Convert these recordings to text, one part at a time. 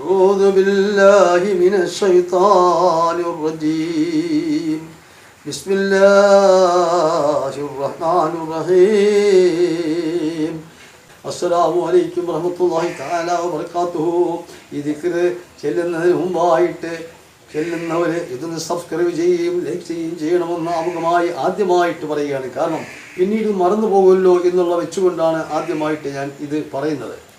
أعوذ بالله من الشيطان الرجيم بسم الله الرحمن الرحيم അസ്സലാമു അലൈക്കും വറഹ്മത്തുള്ളാഹി തആല വബറകാതുഹു ഈ ദിക്ർ ചെല്ലുന്നതിന് മുമ്പായിട്ട് ചെല്ലുന്നവർ ഇതൊന്ന് സബ്സ്ക്രൈബ് ചെയ്യുകയും ലൈക്ക് ചെയ്യുകയും ചെയ്യണമെന്ന് ആമുഖമായി ആദ്യമായിട്ട് പറയുകയാണ് കാരണം പിന്നീട് മറന്നു പോകുമല്ലോ എന്നുള്ള വെച്ചുകൊണ്ടാണ് ആദ്യമായിട്ട് ഞാൻ ഇത് പറയുന്നത് പറയാം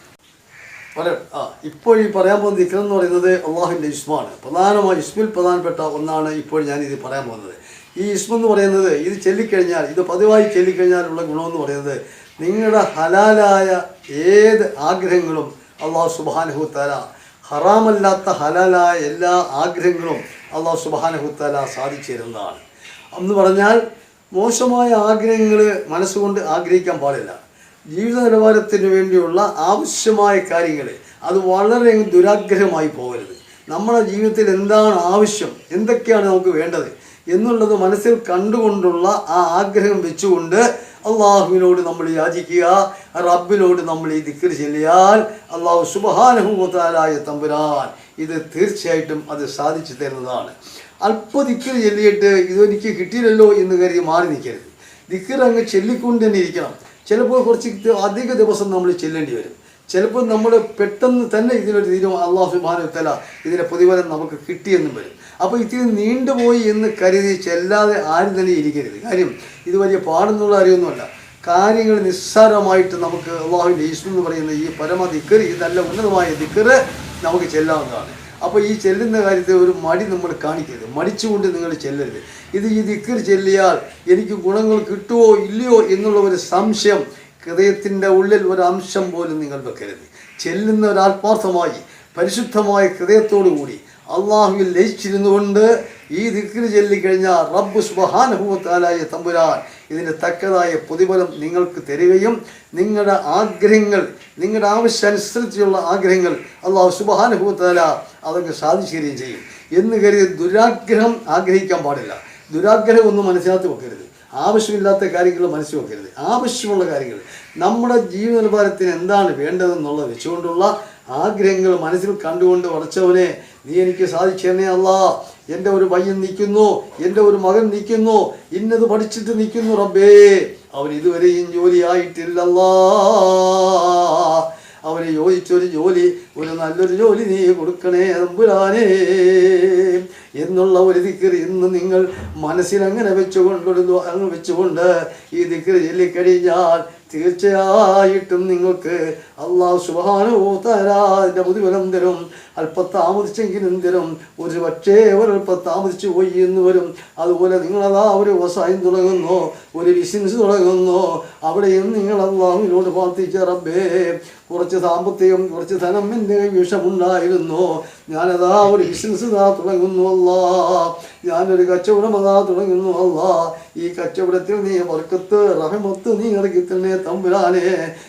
ആ ഇപ്പോൾ ഈ പറയാൻ പോകുന്ന ദിക്കർ എന്ന് പറയുന്നത് അള്ളാഹുവിന്റെ ഇസ്മാണ്. പ്രധാനമായി ഇസ്മിൽ പ്രധാനപ്പെട്ട ഒന്നാണ് ഇപ്പോൾ ഞാൻ ഇത് പറയാൻ പോകുന്നത്. ഈ ഇസ്മ എന്ന് പറയുന്നത് ഇത് ചൊല്ലിക്കഴിഞ്ഞാൽ ഇത് പതിവായി ചൊല്ലിക്കഴിഞ്ഞാലുള്ള ഗുണമെന്ന് പറയുന്നത് നിങ്ങളുടെ ഹലാലായ ഏത് ആഗ്രഹങ്ങളും അള്ളാഹു സുബാനഹുത്താല ഹറാമല്ലാത്ത ഹലാലായ എല്ലാ ആഗ്രഹങ്ങളും അള്ളാഹു സുബാനഹുത്താല സാധിച്ചു തരുന്നതാണ്. എന്ന് പറഞ്ഞാൽ മോശമായ ആഗ്രഹങ്ങൾ മനസ്സുകൊണ്ട് ആഗ്രഹിക്കാൻ പാടില്ല. ജീവിത നിലവാരത്തിന് വേണ്ടിയുള്ള ആവശ്യമായ കാര്യങ്ങൾ അത് വളരെ ദുരാഗ്രഹമായി പോകരുത്. നമ്മുടെ ജീവിതത്തിൽ എന്താണ് ആവശ്യം? എന്തൊക്കെയാണ് നമുക്ക് വേണ്ടത്? എന്നുള്ളത് മനസ്സിൽ കണ്ടുകൊണ്ടുള്ള ആ ആഗ്രഹം വെച്ചുകൊണ്ട് അള്ളാഹുവിനോട് നമ്മൾ യാചിക്കുക റബ്ബിനോട് നമ്മൾ ഈ ദിക്കർ ചെല്ലിയാൽ അള്ളാഹു സുബഹാനുഭൂതാലായ തമ്പുരാൻ. ഇത് തീർച്ചയായിട്ടും അത് സാധിച്ചു തരുന്നതാണ്. അല്പ ദിക്കർ ചെല്ലിയിട്ട് ഇതെനിക്ക് കിട്ടിയില്ലല്ലോ എന്ന് കരുതി മാറി നിൽക്കരുത്. ദിക്കർ അങ്ങ് ചെല്ലിക്കൊണ്ട് തന്നെ ഇരിക്കണം. ചിലപ്പോൾ കുറച്ച് അധിക ദിവസം നമ്മൾ ചെല്ലേണ്ടി വരും. ചിലപ്പോൾ നമ്മൾ പെട്ടെന്ന് തന്നെ ഇതിനൊരു തീരുമാനം അള്ളാഹു സുബാനുത്തല ഇതിന്റെ പ്രതിഫലം നമുക്ക് കിട്ടിയെന്നും വരും. അപ്പോൾ ഇത്തിരി നീണ്ടുപോയി എന്ന് കരുതി ചെല്ലാതെ ആരും തന്നെ ഇരിക്കരുത്. കാര്യം ഇത് വലിയ പാടെന്നുള്ള അറിയൊന്നുമല്ല കാര്യങ്ങൾ നിസ്സാരമായിട്ട് നമുക്ക് അള്ളാഹുവിന്റെ ഈശ്വർ എന്ന് പറയുന്ന ഈ പരമ ദിക്കർ നല്ല ഉന്നതമായ ദിക്കറ് നമുക്ക് ചെല്ലാവുന്നതാണ്. അപ്പോൾ ഈ ചെല്ലുന്ന കാര്യത്തിൽ ഒരു മടി നമ്മൾ കാണിക്കരുത്. മടിച്ചുകൊണ്ട് നിങ്ങൾ ചെല്ലരുത്. ഇത് ഈ ദിക്കർ ചെല്ലിയാൽ എനിക്ക് ഗുണങ്ങൾ കിട്ടുമോ ഇല്ലയോ എന്നുള്ള ഒരു സംശയം ഹൃദയത്തിന്റെ ഉള്ളിൽ ഒരു അംശം പോലും നിങ്ങൾ വെക്കരുത്. ചെല്ലുന്ന ഒരു ആത്മാർത്ഥമായി പരിശുദ്ധമായ ഹൃദയത്തോടു കൂടി അള്ളാഹുവിൽ ലയിച്ചിരുന്നു കൊണ്ട് ഈ ദിക്കിന് ചൊല്ലിക്കഴിഞ്ഞാൽ റബ്ബ് സുബഹാനുഭവത്താലായ തമ്പുരാൻ. ഇതിന് തക്കതായ പ്രതിഫലം നിങ്ങൾക്ക് തരികയും നിങ്ങളുടെ ആഗ്രഹങ്ങൾ നിങ്ങളുടെ ആവശ്യാനുസരിച്ചുള്ള ആഗ്രഹങ്ങൾ അള്ളാഹു സുബഹാനുഭവത്താല അതൊക്കെ സാധിച്ചു തരികയും ചെയ്യും. എന്ന് കരുതി ദുരാഗ്രഹം ആഗ്രഹിക്കാൻ പാടില്ല. ദുരാഗ്രഹം ഒന്നും മനസ്സിനകത്ത് വെക്കരുത്. ആവശ്യമില്ലാത്ത കാര്യങ്ങൾ മനസ്സിൽ വെക്കരുത്. ആവശ്യമുള്ള കാര്യങ്ങൾ. നമ്മുടെ ജീവിത നിലവാരത്തിന് എന്താണ് വേണ്ടതെന്നുള്ളത് വെച്ചുകൊണ്ടുള്ള ആഗ്രഹങ്ങൾ മനസ്സിൽ കണ്ടുകൊണ്ട് ഉറച്ചവനെ നീ എനിക്ക് സാധിച്ചു തന്നെ അല്ല. എന്റെ ഒരു പയ്യൻ നിൽക്കുന്നു എന്റെ ഒരു മകൻ നിൽക്കുന്നു ഇന്നത് പഠിച്ചിട്ട് നിൽക്കുന്നു റബ്ബേ. അവൻ ഇതുവരെയും ജോലിയായിട്ടില്ലല്ലാ. അവന് യോജിച്ചൊരു ജോലി ഒരു നല്ലൊരു ജോലി നീ കൊടുക്കണേ തമ്പുരാനേ എന്നുള്ള ഒരു ദിക്കർ ഇന്ന് നിങ്ങൾ മനസ്സിൽ അങ്ങനെ വെച്ചുകൊണ്ടൊരു അങ്ങ് വെച്ചുകൊണ്ട് ഈ ദിക്കർ ചൊല്ലിക്കഴിഞ്ഞാൽ തീർച്ചയായിട്ടും നിങ്ങൾക്ക് അള്ളാഹു സുബാനോ തരാതിന്റെ പ്രതിഫലം തരും അല്പം താമസിച്ചെങ്കിലും തരും ഒരു പക്ഷേ ഒരൽപ്പം താമസിച്ചു പോയി എന്ന് വരും. അതുപോലെ നിങ്ങളതാ ഒരു വ്യവസായം തുടങ്ങുന്നു ഒരു ബിസിനസ് തുടങ്ങുന്നു. അവിടെയും നിങ്ങൾ അള്ളാഹുവിനോട് പ്രാർത്ഥിച്ച റബ്ബേ കുറച്ച് സാമ്പത്തികം കുറച്ച് ധനം എന്റെ വിഷമുണ്ടായിരുന്നു ഞാനതാ ഒരു ബിസിനസ് തുടങ്ങുന്നു അല്ലാ ഞാനൊരു കച്ചവടം അതാ തുടങ്ങുന്നു. അല്ലാ ഈ കച്ചവടത്തിൽ നീ വർക്കത്ത് റഹമത്ത് നീ ഇറക്കി തന്നെ തമ്പുരാനെ.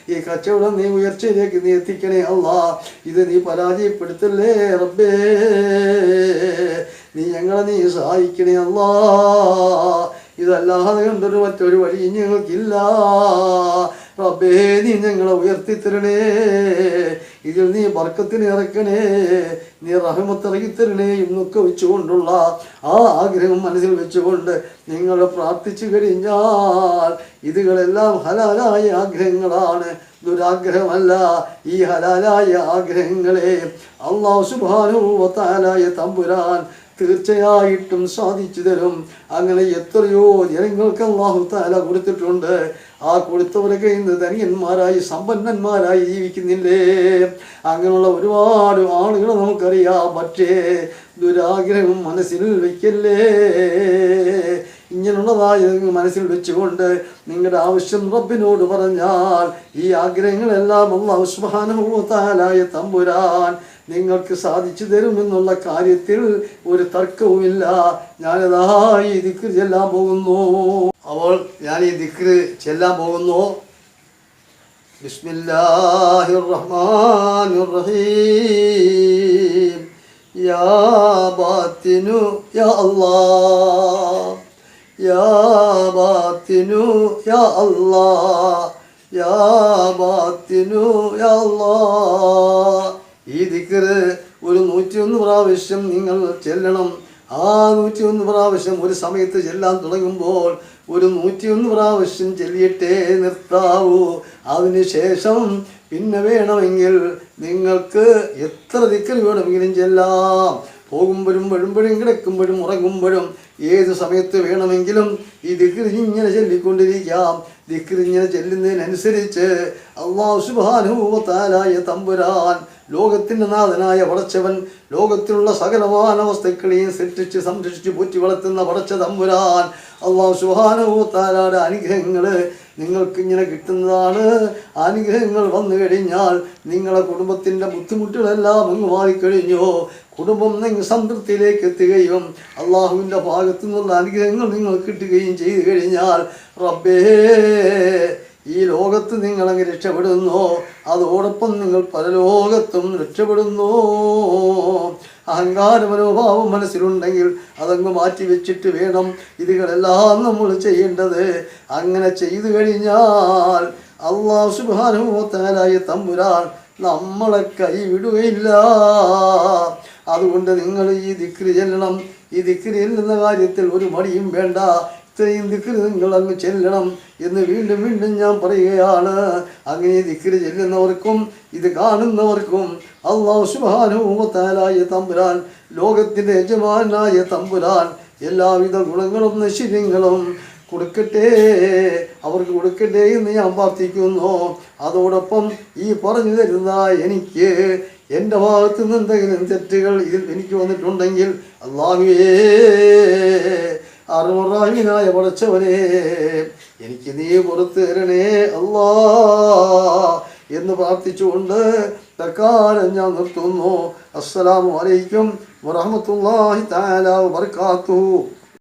ഈ കച്ചവടം നീ ഉയർച്ചയിലേക്ക് നീ എത്തിക്കണേ അല്ലാ ഇത് നീ പരാജയപ്പെടുത്തല്ലേ റബ്ബേ? നീ ഞങ്ങളെ നീ സഹായിക്കണേ അല്ലാ ഇതല്ലാതെ കണ്ടൊരു മറ്റൊരു വഴി ഞങ്ങൾക്കില്ല. റബ്ബേ നീ ഞങ്ങളെ ഉയർത്തിത്തരണേ ഇതിൽ നീ ബർക്കത്തിന് ഇറക്കണേ. നീ റഹമത്തിറങ്ങിത്തരണേ എന്നൊക്കെ വെച്ചുകൊണ്ടുള്ള ആ ആഗ്രഹം മനസ്സിൽ വെച്ചുകൊണ്ട് നിങ്ങൾ പ്രാർത്ഥിച്ചു കഴിഞ്ഞാൽ ഇതുകളെല്ലാം ഹലാലായ ആഗ്രഹങ്ങളാണ്. ദുരാഗ്രഹമല്ല ഈ ഹലാലായ ആഗ്രഹങ്ങളെ അള്ളാഹു സുബാനുവത്താലായ തമ്പുരാൻ തീർച്ചയായിട്ടും സാധിച്ചു തരും. അങ്ങനെ എത്രയോ ജനങ്ങൾക്ക് അള്ളാഹു താല കൊടുത്തിട്ടുണ്ട്. ആ കൊടുത്തവരൊക്കെ ഇന്ന് ധനിയന്മാരായി സമ്പന്നന്മാരായി ജീവിക്കുന്നില്ലേ? അങ്ങനെയുള്ള ഒരുപാട് ആളുകൾ നമുക്കറിയാം. പക്ഷേ ദുരാഗ്രഹം മനസ്സിൽ വയ്ക്കല്ലേ ഇങ്ങനെയുള്ളതായ മനസ്സിൽ വെച്ചുകൊണ്ട് നിങ്ങളുടെ ആവശ്യം റബ്ബിനോട് പറഞ്ഞാൽ ഈ ആഗ്രഹങ്ങളെല്ലാം അള്ളാഹു താലായ തമ്പുരാൻ നിങ്ങൾക്ക് സാധിച്ചു തരുമെന്നുള്ള കാര്യത്തിൽ ഒരു തർക്കവുമില്ല. ഞാൻ ഈ ദിക്ർ ചെല്ലാൻ പോകുന്നു. അവൾ ഞാൻ ഈ ദിക്ർ ചെല്ലാൻ പോകുന്നു. ബിസ്മില്ലാഹിർ റഹ്മാനിർ റഹീം യാ ബാത്തിനു യാ അല്ലാഹ്. യാ ബാത്തിനു യാ അല്ലാഹ്. യാ ബാത്തിനു യാ അല്ലാഹ്. ഈ ദിക്കറ് ഒരു നൂറ്റിയൊന്ന് പ്രാവശ്യം നിങ്ങൾ ചെല്ലണം. ആ നൂറ്റിയൊന്ന് പ്രാവശ്യം ഒരു സമയത്ത് ചെല്ലാൻ തുടങ്ങുമ്പോൾ ഒരു നൂറ്റിയൊന്ന് പ്രാവശ്യം ചെല്ലിയിട്ടേ നിർത്താവൂ. അതിനുശേഷം പിന്നെ വേണമെങ്കിൽ നിങ്ങൾക്ക് എത്ര ദിക്കൽ വേണമെങ്കിലും ചെല്ലാം. പോകുമ്പോഴും വരുമ്പോഴും കിടക്കുമ്പോഴും ഉറങ്ങുമ്പോഴും ഏത് സമയത്ത് വേണമെങ്കിലും ഈ ദിക്ർ ഇങ്ങനെ ചൊല്ലിക്കൊണ്ടിരിക്കാം. ദിക്ർ ഇങ്ങനെ ചെല്ലുന്നതിനനുസരിച്ച് അള്ളാഹു സുബാനുഭൂവത്താലായ തമ്പുരാൻ ലോകത്തിന്റെ നാഥനായ പടച്ചവൻ ലോകത്തിലുള്ള സകലമാന വസ്തുക്കളെയും സൃഷ്ടിച്ച് സംരക്ഷിച്ച് പോറ്റി വളർത്തുന്ന പടച്ച തമ്പുരാൻ അള്ളാഹു സുബാനുഭവത്താലാടെ അനുഗ്രഹങ്ങൾ നിങ്ങൾക്ക് ഇങ്ങനെ കിട്ടുന്നതാണ്. അനുഗ്രഹങ്ങൾ വന്നു കഴിഞ്ഞാൽ നിങ്ങളുടെ കുടുംബത്തിന്റെ ബുദ്ധിമുട്ടുകളെല്ലാം അങ്ങ് മാറിക്കഴിഞ്ഞു. കുടുംബം നിങ്ങൾ സംതൃപ്തിയിലേക്ക് എത്തുകയും അള്ളാഹുവിന്റെ ഭാഗത്തു നിന്നുള്ള അനുഗ്രഹങ്ങൾ നിങ്ങൾ കിട്ടുകയും ചെയ്തു കഴിഞ്ഞാൽ റബ്ബേ ഈ ലോകത്ത് നിങ്ങളങ്ങ് രക്ഷപ്പെടുന്നു. അതോടൊപ്പം നിങ്ങൾ പല ലോകത്തും രക്ഷപ്പെടുന്നു. അഹങ്കാര മനോഭാവം മനസ്സിലുണ്ടെങ്കിൽ അതങ്ങ് മാറ്റി വെച്ചിട്ട് വേണം ഇതുകളെല്ലാം നമ്മൾ ചെയ്യേണ്ടത്. അങ്ങനെ ചെയ്തു കഴിഞ്ഞാൽ അള്ളാഹു സുബാനുഭവത്താലായ തമ്പുരാൻ നമ്മളെ കൈവിടുകയില്ല. അതുകൊണ്ട് നിങ്ങൾ ഈ ദിക്രി ചെല്ലണം. ഈ ദിക്രി ചെല്ലുന്ന കാര്യത്തിൽ ഒരു മടിയും വേണ്ട. ഇത്രയും ദിക്കിന് നിങ്ങൾ അങ്ങ് ചെല്ലണം എന്ന് വീണ്ടും വീണ്ടും ഞാൻ പറയുകയാണ്. അങ്ങനെ ദിക്കിന് ചെല്ലുന്നവർക്കും ഇത് കാണുന്നവർക്കും അള്ളാഹു സുബാനുഭവത്താലായ തമ്പുരാൻ ലോകത്തിന്റെ യജമാനായ തമ്പുരാൻ എല്ലാവിധ ഗുണങ്ങളും നശിര്യങ്ങളും കൊടുക്കട്ടെ. അവർക്ക് കൊടുക്കട്ടെ എന്ന് ഞാൻ പ്രാർത്ഥിക്കുന്നു. അതോടൊപ്പം ഈ പറഞ്ഞു തരുന്ന എനിക്ക് എന്റെ ഭാഗത്ത് നിന്ന് എന്തെങ്കിലും തെറ്റുകൾ ഇതിൽ എനിക്ക് വന്നിട്ടുണ്ടെങ്കിൽ അള്ളാഹുവേ അറുമുറാഹിനായ പടച്ചവനെ എനിക്ക് നീ പുറത്തേരണേ അല്ലാ എന്ന് പ്രാർത്ഥിച്ചുകൊണ്ട് തൽക്കാലം ഞാൻ നിർത്തുന്നു. അസ്സലാമു അലൈക്കും വറഹമത്തല്ലാഹി തആല വബർക്കാത്തു